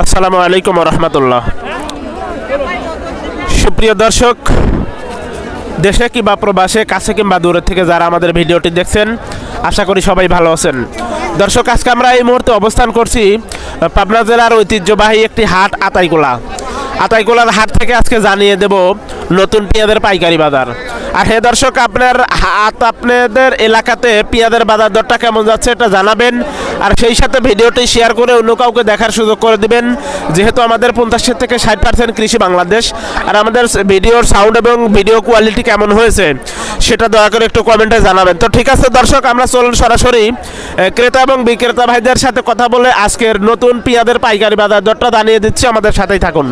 আসসালামু আলাইকুম রহমতুল্লাহ। সুপ্রিয় দর্শক, দেশে কিংবা প্রবাসে, কাছে কিংবা দূরের থেকে যারা আমাদের ভিডিওটি দেখছেন, আশা করি সবাই ভালো আছেন। দর্শক, আজকে আমরা এই মুহূর্তে অবস্থান করছি পাবনা জেলার ঐতিহ্যবাহী একটি হাট, আতাইকোলা। আতাইকোলার হাট থেকে আজকে জানিয়ে দেব নতুন পেঁয়াজের পাইকারি বাজার। আর হে দর্শক, আপনার হাট আপনাদের এলাকাতে পেঁয়াজের বাজার দরটা কেমন যাচ্ছে, এটা জানাবেন। আর সেই সাথে ভিডিওটি শেয়ার করে অন্য কাউকে দেখার সুযোগ করে দিবেন। যেহেতু আমাদের পঞ্চাশ থেকে ষাট পার্সেন্ট কৃষি বাংলাদেশ, আর আমাদের ভিডিওর সাউন্ড এবং ভিডিও কোয়ালিটি কেমন হয়েছে, সেটা দয়া করে একটু কমেন্টে জানাবেন। তো ঠিক আছে দর্শক, আমরা চলুন সরাসরি ক্রেতা এবং বিক্রেতা ভাইদের সাথে কথা বলে আজকের নতুন পেঁয়াজের পাইকারি বাজার দরটা জানিয়ে দিচ্ছি। আমাদের সাথেই থাকুন।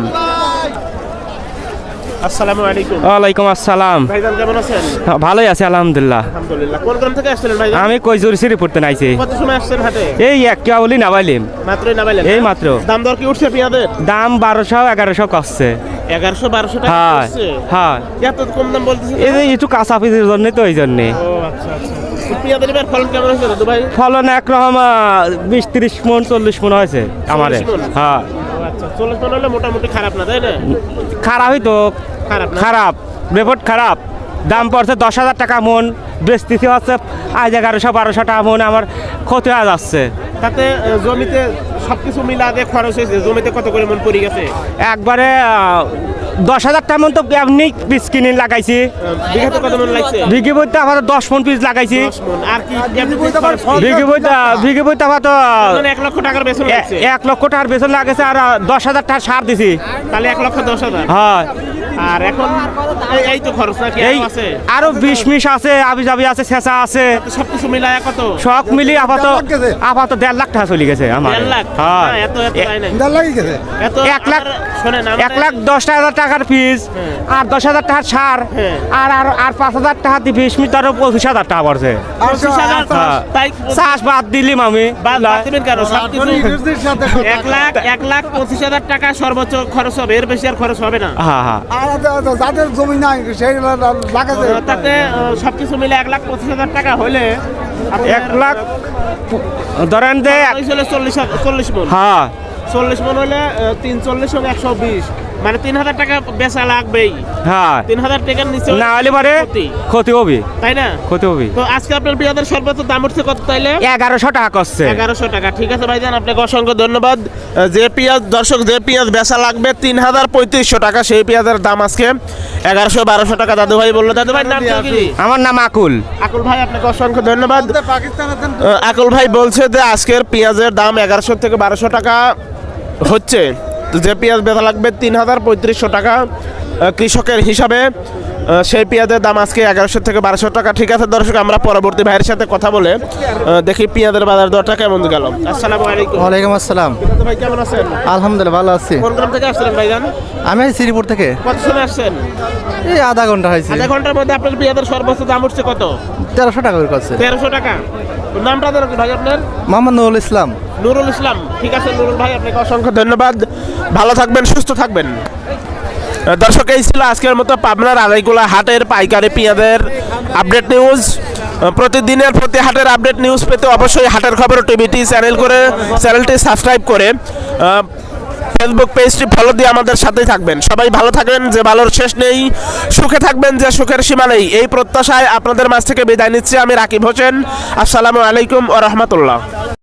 আসসালামু আলাইকুম। ওয়ালাইকুম আসসালাম। ভাইজান কেমন আছেন? ভালোই আছে আলহামদুলিল্লাহ। আলহামদুলিল্লাহ। কোন গ্রাম থেকে আসছিলেন ভাই আমি কইজুরি সিরি পড়তে নাইছি। কত সময় আসছেন হাটে? এই এক বলি নাবাইলিম। মাত্রই নামাইলেন এই মাত্র। দাম দর কি উঠছে পেঁয়াজের? দাম বারোশো এগারোশো কষছে। এগারোশো বারোশো টাকা হ্যাঁ হ্যাঁ। এত কম দাম এই একটু কাঁচা পিসের জন্য তো ওই জন্যে। ও আচ্ছা আচ্ছা। ফলন একরকম বিশ তিরিশ মন চল্লিশ মন হয়েছে আমারে। 40 হ্যাঁ। আচ্ছা চল্লিশ মন হলে মোটামুটি খারাপ না তাই না? খারাপই তো। খারাপ খারাপ। রিপোর্ট খারাপ। দাম পড়ছে দশ হাজার টাকা মন। বেচতেছি হচ্ছে আজ এগারোশো বারোশো টাকা মন। আমার ক্ষতি হয়ে যাচ্ছে। তাতে জমিতে সবকিছু মিলা দিয়ে খরচ হয়েছে। জমিতে কত করে মন পড়ে গেছে? একবারে দশ হাজার টাকা মতো তো এমনি পিস কিনে লাগাইছি। মন বিঘি বইতে আবার দশ মন পিস লাগাইছি? বিঘি বইতে বিঘি বইতে আবার তো মানে এক লক্ষ টাকার বেসন এক লক্ষ টাকার বেতন লাগাইছে আর দশ হাজার টাকা সার দিছি। তাহলে এক লক্ষ দশ হাজার। হ্যাঁ। আর এখন এই- এই তো খরচ নাকি আছে? আরও বিশ মিশ আছে আবি আছে শেষা আছে। সবকিছু মিলায় কত? সব মিলিয়ে আপাতত আপাতত দেড় লাখ টাকা চলে গেছে আমার। দেড় লাখ? হ্যাঁ। এত এত তাই নাই এত এক লাখ- এক লাখ দশ হাজার টাকার ফিস হ্যাঁ। আর দশ হাজার টাকার সার হ্যাঁ। আর আর আর পাঁচ হাজার টাকা দিয়ে বিশ মিনিট আরও পঁচিশ হাজার টাকা পড়ছে হ্যাঁ। তাই চাষ বাদ দিলিম আমি এক লাখ এক লাখ পঁচিশ হাজার টাকা সর্বোচ্চ খরচ হবে। এর বেশি আর খরচ হবে না। হ্যাঁ হ্যাঁ। যাদের জমি নাই সেই লাগাতে তাতে সব সবকিছু মিলে এক লাখ পঁচিশ হাজার টাকা হলে এক লাখ ধরেন যে চল্লিশ চল্লিশ মন। হ্যাঁ। চল্লিশ মন হলে তিন চল্লিশ একশো বিশ। মানে তিন হাজার টাকা বেচা লাগবেই। হ্যাঁ। তিন হাজার টাকার নিচে না হলে পরে ক্ষতি। হবে তাই না? ক্ষতি হবে তো আজকে আপনার পেঁয়াজের সর্বোচ্চ দাম উঠছে কত তাইলে? এগারোশো টাকা করছে। এগারোশো টাকা। ঠিক আছে ভাইজান আপনাকে অসংখ্য ধন্যবাদ। যে পেঁয়াজ দর্শক যে পেঁয়াজ বেচা লাগবে তিন হাজার পঁয়ত্রিশশো টাকা সেই পেঁয়াজের দাম আজকে এগারোশো বারোশো টাকা। দাদু ভাই বলল দাদু ভাই নাম কি? আমার নাম আকুল। আকুল ভাই আপনাকে অসংখ্য ধন্যবাদ। আকুল ভাই বলছে যে আজকের পেঁয়াজের দাম এগারোশো থেকে বারোশো টাকা হচ্ছে। যে পেঁয়াজ বেচা লাগবে তিন হাজার পঁয়ত্রিশশো টাকা কৃষকের হিসাবে সেই পেঁয়াজের দাম আজকে এগারোশো থেকে বারোশো টাকা। ঠিক আছে দর্শক আমরা পরবর্তী ভাইয়ের সাথে কথা বলে দেখি পেঁয়াজের বাজার দরটা কেমন গেল। আসসালামু আলাইকুম। ওয়ালাইকুম আসসালাম। ভাই কেমন আছেন? আলহামদুলিল্লাহ ভালো আছি। কোন গ্রাম থেকে আসছিলেন ভাইজান? আমি আছি শ্রীপুর থেকে। কত সময় আসছেন? এই আধা ঘণ্টা হয়েছে। আধা ঘণ্টার মধ্যে আপনার পেঁয়াজের সর্বোচ্চ দাম উঠছে কত? তেরোশো টাকা করছে তেরোশো টাকা। নামটা ধরো ভাই আপনার? মোহাম্মদ নুরুল ইসলাম। নুরুল ইসলাম। ঠিক আছে নুরুল ভাই আপনাকে অসংখ্য ধন্যবাদ। ভালো থাকবেন সুস্থ থাকবেন। দর্শক এই ছিল আজকের মতো পাবনার আড়াইগুলা হাটের পাইকারি পেঁয়াজের আপডেট নিউজ। প্রতিদিনের প্রতি হাটের আপডেট নিউজ পেতে অবশ্যই হাটের খবর টিভিটি চ্যানেল করে চ্যানেলটি সাবস্ক্রাইব করে। ফেসবুক পেজটি ফলো দিয়ে আমাদের সাথেই থাকবেন। সবাই ভালো থাকবেন, যে ভালোর শেষ নেই, সুখে থাকবেন, যে সুখের সীমা নেই। এই প্রত্যাশায় আপনাদের মাঝ থেকে বিদায় নিচ্ছি আমি রাকিব হোসেন। আসসালামু আলাইকুম ও রহমতুল্লাহ।